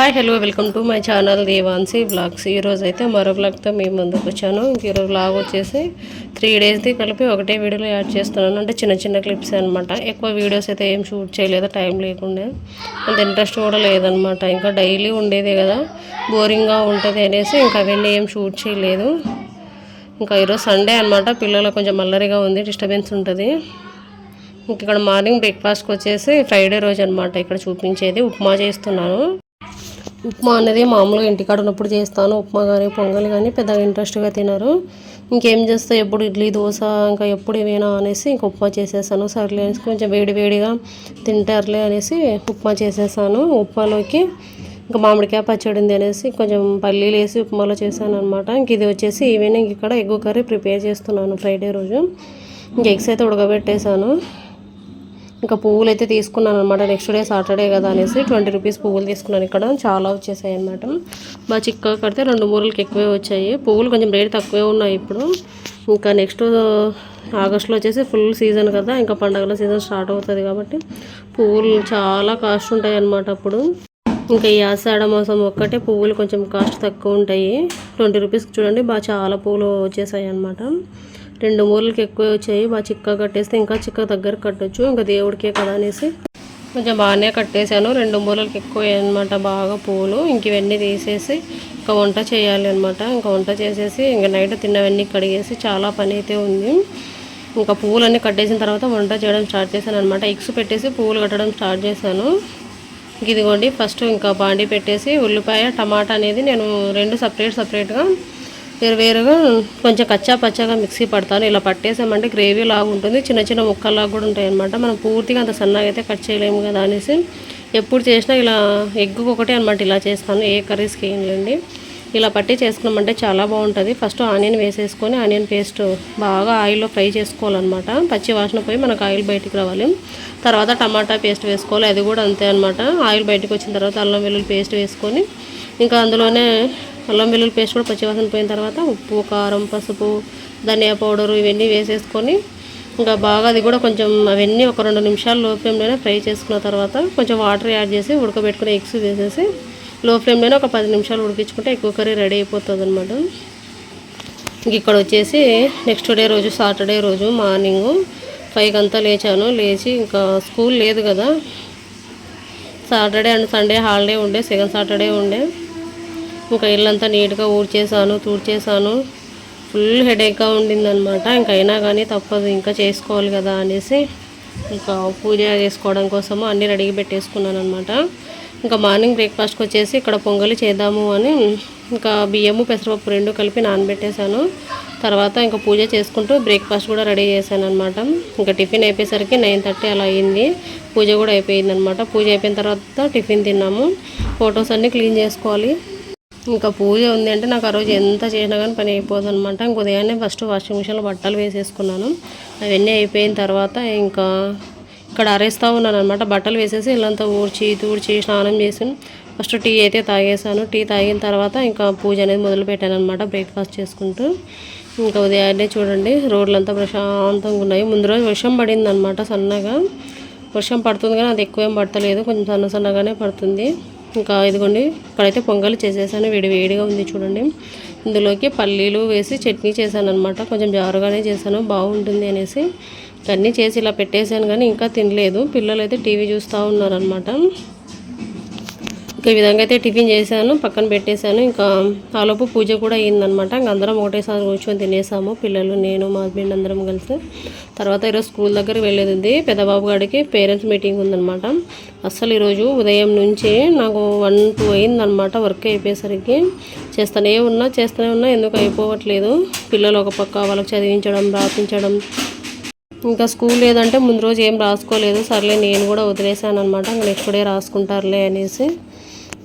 Hi hello welcome to my channel Devansi vlogs. ఈరోజు అయితే మరో బ్లాగ్తో మేము ముందుకు వచ్చాను. ఇంక ఈరోజు బ్లాగ్ వచ్చేసి త్రీ డేస్ది కలిపి ఒకటే వీడియోలో యాడ్ చేస్తున్నాను. అంటే చిన్న చిన్న క్లిప్స్ అనమాట ఎక్కువ వీడియోస్ అయితే ఏం షూట్ చేయలేదు టైం లేకుండా. అంత ఇంట్రెస్ట్ కూడా లేదనమాట ఇంకా డైలీ ఉండేదే కదా. బోరింగ్గా ఉంటుంది అనేసి ఇంకా అవన్నీ ఏం షూట్ చేయలేదు. ఇంకా ఈరోజు సండే అనమాట పిల్లలు కొంచెం మల్లరిగా ఉంది డిస్టర్బెన్స్ ఉంటుంది. ఇంక ఇక్కడ మార్నింగ్ బ్రేక్ఫాస్ట్కి వచ్చేసి ఫ్రైడే రోజు అనమాట ఇక్కడ చూపించేది. ఉప్మా చేస్తున్నాను. ఉప్మా అనేది మామూలుగా ఇంటికాడ ఉన్నప్పుడు చేస్తాను. ఉప్మా కానీ పొంగల్ కానీ పెద్దగా ఇంట్రెస్ట్గా తినరు. ఇంకేం చేస్తే ఎప్పుడు ఇడ్లీ దోశ ఇంకా ఎప్పుడు ఏమైనా అనేసి ఇంక ఉప్మా చేసేసాను. సర్లే అనేసి కొంచెం వేడి వేడిగా తింటారులే అనేసి ఉప్మా చేసేసాను. ఉప్మాలోకి ఇంకా మామిడికాయ పచ్చడి ఉంది అనేసి కొంచెం పల్లీలు వేసి ఉప్మాలో చేశాను అనమాట ఇంక ఇది వచ్చేసి ఈవినింగ్ ఇక్కడ ఎగ్ కర్రీ ప్రిపేర్ చేస్తున్నాను ఫ్రైడే రోజు. ఇంక ఎగ్స్ అయితే ఉడకబెట్టేశాను ఇంకా పువ్వులు అయితే తీసుకున్నాను అనమాట నెక్స్ట్ డే సాటర్డే కదా అనేసి ట్వంటీ రూపీస్ పువ్వులు తీసుకున్నాను ఇక్కడ. చాలా వచ్చేసాయి అనమాట బాగా చిక్కగా కడితే రెండు మూరలకి ఎక్కువే వచ్చాయి. పువ్వులు కొంచెం రేట్ తక్కువే ఉన్నాయి ఇప్పుడు. ఇంకా నెక్స్ట్ ఆగస్ట్లో వచ్చేసి ఫుల్ సీజన్ కదా. ఇంకా పండగల సీజన్ స్టార్ట్ అవుతుంది కాబట్టి పువ్వులు చాలా కాస్ట్ ఉంటాయి అన్నమాట అప్పుడు. ఇంకా ఈ ఆషాఢ మాసం ఒక్కటే పువ్వులు కొంచెం కాస్ట్ తక్కువ ఉంటాయి. ట్వంటీ రూపీస్కి చూడండి బాగా చాలా పువ్వులు వచ్చేసాయి అనమాట రెండు మూలలకి ఎక్కువ వచ్చాయి. బాగా చిక్క కట్టేస్తే ఇంకా చిక్క దగ్గర కట్టొచ్చు. ఇంకా దేవుడికే కదా అనేసి కొంచెం బాగానే కట్టేశాను. రెండు మూలలకి ఎక్కువ అనమాట బాగా పూలు. ఇంక ఇవన్నీ తీసేసి ఇంకా వంట చేయాలి అనమాట ఇంకా వంట చేసేసి ఇంకా నైట్ తిన్నవన్నీ కడిగేసి చాలా పని అయితే ఉంది. ఇంకా పువ్వులన్నీ కట్టేసిన తర్వాత వంట చేయడం స్టార్ట్ చేశాను అనమాట ఎగ్స్ పెట్టేసి పువ్వులు కట్టడం స్టార్ట్ చేశాను. ఇదిగోండి ఫస్ట్ ఇంకా బాండి పెట్టేసి ఉల్లిపాయ టమాటా అనేది నేను రెండు సపరేట్ సపరేట్గా వేరు వేరుగా కొంచెం కచ్చా పచ్చగా మిక్సీ పడతాను. ఇలా పట్టేసామంటే గ్రేవీ లాగా ఉంటుంది. చిన్న చిన్న ముక్కల్లాగా కూడా ఉంటాయి అనమాట మనం పూర్తిగా అంత సన్నగా అయితే కట్ చేయలేము కదా అనేసి ఎప్పుడు చేసినా ఇలా ఎగ్గు ఒకటే అనమాట ఇలా చేస్తాను. ఏ కర్రీస్కి ఏంటండి ఇలా పట్టి చేసుకున్నామంటే చాలా బాగుంటుంది. ఫస్ట్ ఆనియన్ వేసేసుకొని ఆనియన్ పేస్ట్ బాగా ఆయిల్లో ఫ్రై చేసుకోవాలన్నమాట. పచ్చి వాసన పోయి మనకు ఆయిల్ బయటికి రావాలి. తర్వాత టమాటా పేస్ట్ వేసుకోవాలి. అది కూడా అంతే అనమాట ఆయిల్ బయటకు వచ్చిన తర్వాత అల్లం వెల్లుల్లి పేస్ట్ వేసుకొని ఇంకా అందులోనే అల్లం వెల్లుల్లి పేస్ట్ కూడా పచ్చివాసన పోయిన తర్వాత ఉప్పు కారం పసుపు ధనియా పౌడరు ఇవన్నీ వేసేసుకొని ఇంకా బాగా అది కూడా కొంచెం అవన్నీ ఒక రెండు నిమిషాలు లో ఫ్లేమ్లోనే ఫ్రై చేసుకున్న తర్వాత కొంచెం వాటర్ యాడ్ చేసి ఉడకబెట్టుకుని ఎగ్స్ వేసేసి లో ఫ్లేమ్లోనే ఒక పది నిమిషాలు ఉడికించుకుంటే ఎక్కువ కర్రీ రెడీ అయిపోతుంది అనమాట ఇంక ఇక్కడ వచ్చేసి నెక్స్ట్ డే రోజు సాటర్డే రోజు మార్నింగ్ ఫైవ్ అంతా లేచాను. లేచి ఇంకా స్కూల్ లేదు కదా. సాటర్డే అండ్ సండే హాలిడే ఉండే సెకండ్ సాటర్డే ఉండే. ఇంకా ఇల్లంతా నీట్గా ఊడ్చేసాను తూడ్చేసాను ఫుల్ హెడేక్గా ఉండిందనమాట ఇంకా అయినా కానీ తప్పదు ఇంకా చేసుకోవాలి కదా అనేసి ఇంకా పూజ చేసుకోవడం కోసము అన్నీ రెడీగా పెట్టేసుకున్నాను అనమాట ఇంకా మార్నింగ్ బ్రేక్ఫాస్ట్కి వచ్చేసి ఇక్కడ పొంగలి చేద్దాము అని ఇంకా బియ్యము పెసరపప్పు రెండు కలిపి నానబెట్టేశాను. తర్వాత ఇంకా పూజ చేసుకుంటూ బ్రేక్ఫాస్ట్ కూడా రెడీ చేశాను అనమాట ఇంకా టిఫిన్ అయిపోయేసరికి నైన్ థర్టీ అలా అయింది. పూజ కూడా అయిపోయింది అనమాట పూజ అయిపోయిన తర్వాత టిఫిన్ తిన్నాము. ఫొటోస్ అన్నీ క్లీన్ చేసుకోవాలి. ఇంకా పూజ ఉంది అంటే నాకు ఆ రోజు ఎంత చేసినా కానీ పని అయిపోదు అనమాట ఇంక ఉదయాన్నే ఫస్ట్ వాషింగ్ మిషన్లో బట్టలు వేసేసుకున్నాను. అవన్నీ అయిపోయిన తర్వాత ఇంకా ఇక్కడ అరేస్తూ ఉన్నాను అనమాట బట్టలు వేసేసి ఇల్లంతా ఊడ్చి తూడ్చి స్నానం చేసి ఫస్ట్ టీ అయితే తాగేసాను టీ తాగిన తర్వాత ఇంకా పూజ అనేది మొదలు పెట్టాను అనమాట బ్రేక్ఫాస్ట్ చేసుకుంటూ. ఇంకా ఉదయాన్నే చూడండి రోడ్లంతా ప్రశాంతంగా ఉన్నాయి. ముందు రోజు వర్షం పడింది అనమాట సన్నగా. వర్షం పడుతుంది కానీ అది ఎక్కువేం పడతలేదు. కొంచెం సన్న సన్నగానే పడుతుంది. ఇంకా ఇదిగోండి ఇక్కడైతే పొంగల్ చేసేసాను. వేడి వేడిగా ఉంది చూడండి. ఇందులోకి పల్లీలు వేసి చట్నీ చేశాను అనమాట కొంచెం జారుగానే చేశాను. బాగుంటుంది అనేసి అన్నీ చేసి ఇలా పెట్టేశాను కానీ ఇంకా తినలేదు. పిల్లలు అయితే టీవీ చూస్తూ ఉన్నారనమాట ఈ విధంగా అయితే టిఫిన్ చేశాను పక్కన పెట్టేశాను. ఇంకా ఆలోపు పూజ కూడా అయ్యిందనమాట ఇంక అందరం ఒకటేసారి కూర్చొని తినేసాము పిల్లలు నేను మా హస్బెండ్ అందరం కలిసి. తర్వాత ఈరోజు స్కూల్ దగ్గర వెళ్ళేది పెద్దబాబు గారికి పేరెంట్స్ మీటింగ్ ఉందనమాట అస్సలు ఈరోజు ఉదయం నుంచి నాకు వన్ టూ అయిందనమాట వర్క్ అయిపోయేసరికి. చేస్తూనే ఉన్నా చేస్తూనే ఉన్నా ఎందుకు అయిపోవట్లేదు. పిల్లలు ఒక పక్క వాళ్ళకి చదివించడం రాపించడం ఇంకా స్కూల్ లేదంటే ముందు రోజు ఏం రాసుకోలేదు. సర్లే నేను కూడా వదిలేసాను అనమాట నెక్స్ట్ డే రాసుకుంటారులే అనేసి.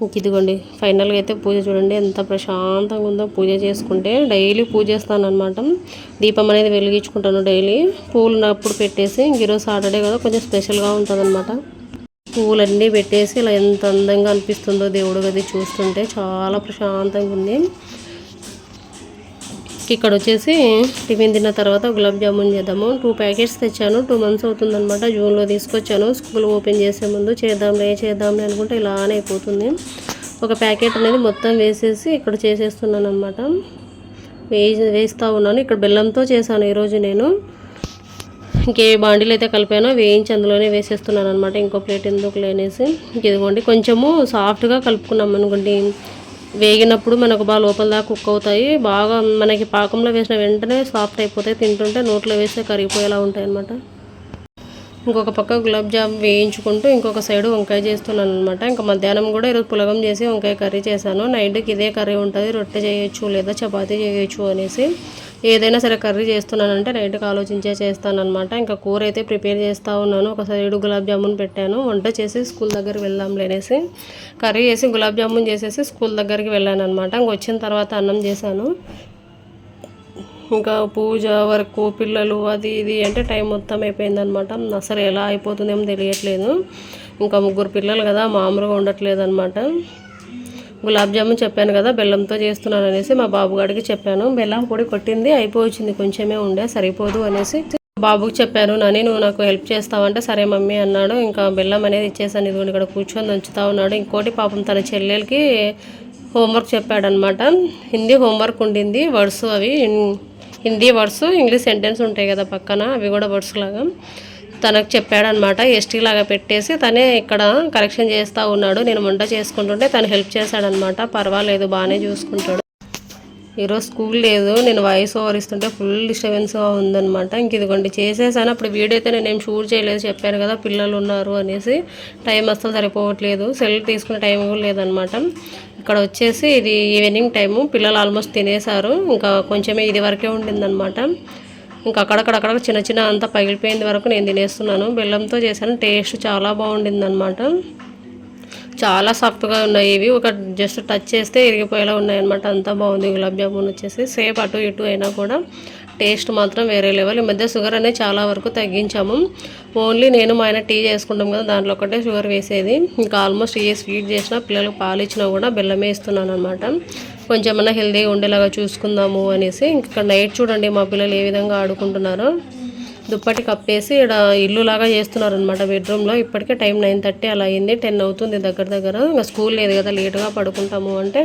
ఇంక ఇదిగోండి ఫైనల్గా అయితే పూజ చూడండి. ఎంత ప్రశాంతంగా ఉందో పూజ చేసుకుంటే డైలీ పూజ చేస్తాను అనమాట దీపం అనేది వెలిగించుకుంటాను డైలీ. పూలు అప్పుడు పెట్టేసి ఇంక ఈరోజు సాటర్డే కదా కొంచెం స్పెషల్గా ఉంటుంది అనమాట పెట్టేసి ఇలా ఎంత అందంగా అనిపిస్తుందో దేవుడు గది చూస్తుంటే చాలా ప్రశాంతంగా ఉంది. ఇక్కడ వచ్చేసి టిఫిన్ తిన్న తర్వాత గులాబ్ జామున్ చేద్దాము. టూ ప్యాకెట్స్ తెచ్చాను. టూ మంత్స్ అవుతుందనమాట జూన్లో తీసుకొచ్చాను. స్కూల్ ఓపెన్ చేసే ముందు చేద్దాంలే చేద్దాంలే అనుకుంటే ఇలానే అయిపోతుంది. ఒక ప్యాకెట్ అనేది మొత్తం వేసేసి ఇక్కడ చేసేస్తున్నాను అనమాట వేసి వేస్తూ ఉన్నాను. ఇక్కడ బెల్లంతో చేశాను ఈరోజు నేను. ఇంకే బాండీలు అయితే కలిపానో. వేయించి అందులోనే వేసేస్తున్నాను అనమాట ఇంకో ప్లేట్ ఎందుకు లేనేసి ఇదిగోండి కొంచెము సాఫ్ట్గా కలుపుకున్నాం అనుకోండి. వేగినప్పుడు మనకు బాగా లోపల దాకా కుక్ అవుతాయి. బాగా మనకి పాకంలో వేసిన వెంటనే సాఫ్ట్ అయిపోతాయి. తింటుంటే నోట్లో వేస్తే కరిగిపోయేలా ఉంటాయి అన్నమాట ఇంకొక పక్క గులాబ్ జామ్ వేయించుకుంటూ ఇంకొక సైడు వంకాయ చేస్తున్నాను అనమాట ఇంకా మధ్యాహ్నం కూడా ఈరోజు పులగం చేసి వంకాయ కర్రీ చేశాను. నైట్కి ఇదే కర్రీ ఉంటుంది. రొట్టె చేయొచ్చు లేదా చపాతీ చేయొచ్చు అనేసి ఏదైనా సరే కర్రీ చేస్తున్నానంటే నైట్కి ఆలోచించే చేస్తానమాట ఇంకా కూర అయితే ప్రిపేర్ చేస్తూ ఉన్నాను. ఒక సైడు గులాబ్ జామున్ పెట్టాను. వంట చేసి స్కూల్ దగ్గరికి వెళ్దాం లేనేసి కర్రీ చేసి గులాబ్ జామున్ చేసేసి స్కూల్ దగ్గరికి వెళ్ళాను అనమాట ఇంక వచ్చిన తర్వాత అన్నం చేశాను. ఇంకా పూజ వరకు పిల్లలు అది ఇది అంటే టైం మొత్తం అయిపోయిందనమాట. అసలు ఎలా అయిపోతుందేమో తెలియట్లేదు. ఇంకా ముగ్గురు పిల్లలు కదా మామూలుగా ఉండట్లేదు అనమాట గులాబ్ జామున్ చెప్పాను కదా బెల్లంతో చేస్తున్నాను అనేసి మా బాబుగాడికి చెప్పాను. బెల్లం పొడి కొట్టింది అయిపోవచ్చింది కొంచెమే ఉండే సరిపోదు అనేసి బాబుకి చెప్పాను. నాని నువ్వు నాకు హెల్ప్ చేస్తావంటే సరే మమ్మీ అన్నాడు. ఇంకా బెల్లం అనేది ఇచ్చేసాను ఇదిగోండి ఇక్కడ కూర్చొని దంచుతా ఉన్నాడు. ఇంకోటి పాపం తన చెల్లెలకి హోంవర్క్ చెప్పాడనమాట. హిందీ హోంవర్క్ ఉండింది వర్డ్స్ అవి హిందీ వర్డ్స్ ఇంగ్లీష్ సెంటెన్స్ ఉంటాయి కదా పక్కన అవి కూడా వర్డ్స్ లాగా. తనకు చెప్పాడనమాట ఎస్టీ లాగా పెట్టేసి తనే ఇక్కడ కరెక్షన్ చేస్తూ ఉన్నాడు. నేను వంట చేసుకుంటుంటే తను హెల్ప్ చేశాడనమాట పర్వాలేదు బాగానే చూసుకుంటాడు. ఈరోజు స్కూల్ లేదు నేను వాయిస్ ఓవర్ ఇస్తుంటే ఫుల్ డిస్టర్బెన్స్గా ఉందనమాట ఇంక ఇదిగోండి చేసేసాను. అప్పుడు వీడియో అయితే నేను షూట్ చేయలేదు చెప్పాను కదా పిల్లలు ఉన్నారు అనేసి. టైం అస్సలు సరిపోవట్లేదు. సెల్ తీసుకునే టైం కూడా లేదనమాట ఇక్కడ వచ్చేసి ఇది ఈవినింగ్ టైము. పిల్లలు ఆల్మోస్ట్ తినేశారు ఇంకా కొంచెమే ఇది వరకే ఉండిందనమాట ఇంకా అక్కడక్కడక్కడ చిన్న చిన్న అంతా పగిలిపోయింది వరకు నేను తినేస్తున్నాను. బెల్లంతో చేశాను. టేస్ట్ చాలా బాగుండింది అనమాట చాలా సాఫ్ట్గా ఉన్నాయి ఇవి. ఒక జస్ట్ టచ్ చేస్తే ఇరిగిపోయేలా ఉన్నాయి అనమాట అంతా బాగుంది. గులాబ్ జామున్ వచ్చేసి సేఫ్ అటు ఇటు అయినా కూడా టేస్ట్ మాత్రం వేరే లెవెల్. ఈ మధ్య షుగర్ అనేది చాలా వరకు తగ్గించాము. ఓన్లీ నేను మా ఆయన టీ చేసుకుంటాం కదా దాంట్లో ఒకటే షుగర్ వేసేది. ఇంకా ఆల్మోస్ట్ ఏ స్వీట్ చేసినా పిల్లలకు పాలు ఇచ్చినా కూడా బెల్లమే ఇస్తున్నాను అనమాట కొంచెం ఏమైనా హెల్తీగా ఉండేలాగా చూసుకుందాము అనేసి. ఇంకా నైట్ చూడండి మా పిల్లలు ఏ విధంగా ఆడుకుంటున్నారో. దుప్పటి కప్పేసి ఇక్కడ ఇల్లు లాగా చేస్తున్నారు అనమాట బెడ్రూమ్లో. ఇప్పటికే టైం నైన్ థర్టీ అలా అయింది. టెన్ అవుతుంది దగ్గర దగ్గర. ఇంకా స్కూల్ లేదు కదా లేటుగా పడుకుంటాము అంటే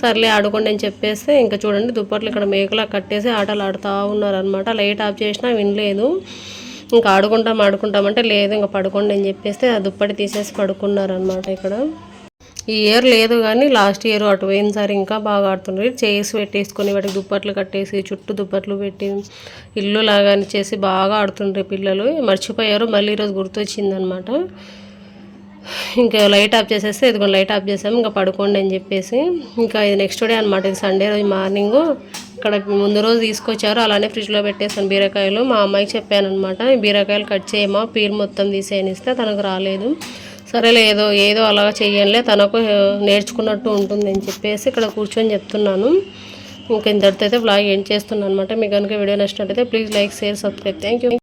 సర్లే ఆడుకోండి అని చెప్పేస్తే ఇంకా చూడండి దుప్పట్లు ఇక్కడ మేకలా కట్టేసి ఆటలు ఆడుతూ ఉన్నారనమాట లైట్ ఆఫ్ చేసినా వినలేదు. ఇంకా ఆడుకుంటాం ఆడుకుంటామంటే లేదు ఇంకా పడుకోండి అని చెప్పేస్తే ఆ దుప్పటి తీసేసి పడుకున్నారనమాట ఇక్కడ. ఈ ఇయర్ లేదు కానీ లాస్ట్ ఇయర్ అటు పోయినసారి ఇంకా బాగా ఆడుతుండ్రు. చేసి పెట్టేసుకొని వాటికి దుప్పట్లు కట్టేసి చుట్టూ దుప్పట్లు పెట్టి ఇల్లు లాగా చేసి బాగా ఆడుతుండ్రు పిల్లలు. మర్చిపోయారు. మళ్ళీ ఈరోజు గుర్తొచ్చిందనమాట. ఇంకా లైట్ ఆఫ్ చేసేస్తే ఇదిగో లైట్ ఆఫ్ చేసాము. ఇంకా పడుకోండి అని చెప్పేసి ఇంకా ఇది నెక్స్ట్ డే అనమాట ఇది సండే రోజు మార్నింగ్ ఇక్కడ ముందు రోజు తీసుకొచ్చారు. అలానే ఫ్రిడ్జ్లో పెట్టేసాను బీరకాయలు. మా అమ్మాయికి చెప్పాను అనమాట బీరకాయలు కట్ చేయమా? పీర్ మొత్తం తీసేయనిస్తే తనకు రాలేదు. సరేలే ఏదో ఏదో అలాగా చెయ్యాలే తనకు నేర్చుకున్నట్టు ఉంటుంది అని చెప్పేసి ఇక్కడ కూర్చొని చెప్తున్నాను. ఇంకా ఇంతటితో అయితే బ్లాగ్ ఏం చేస్తున్నాను అనమాట మీకు కనుక వీడియో నచ్చినట్టయితే please like share subscribe thank you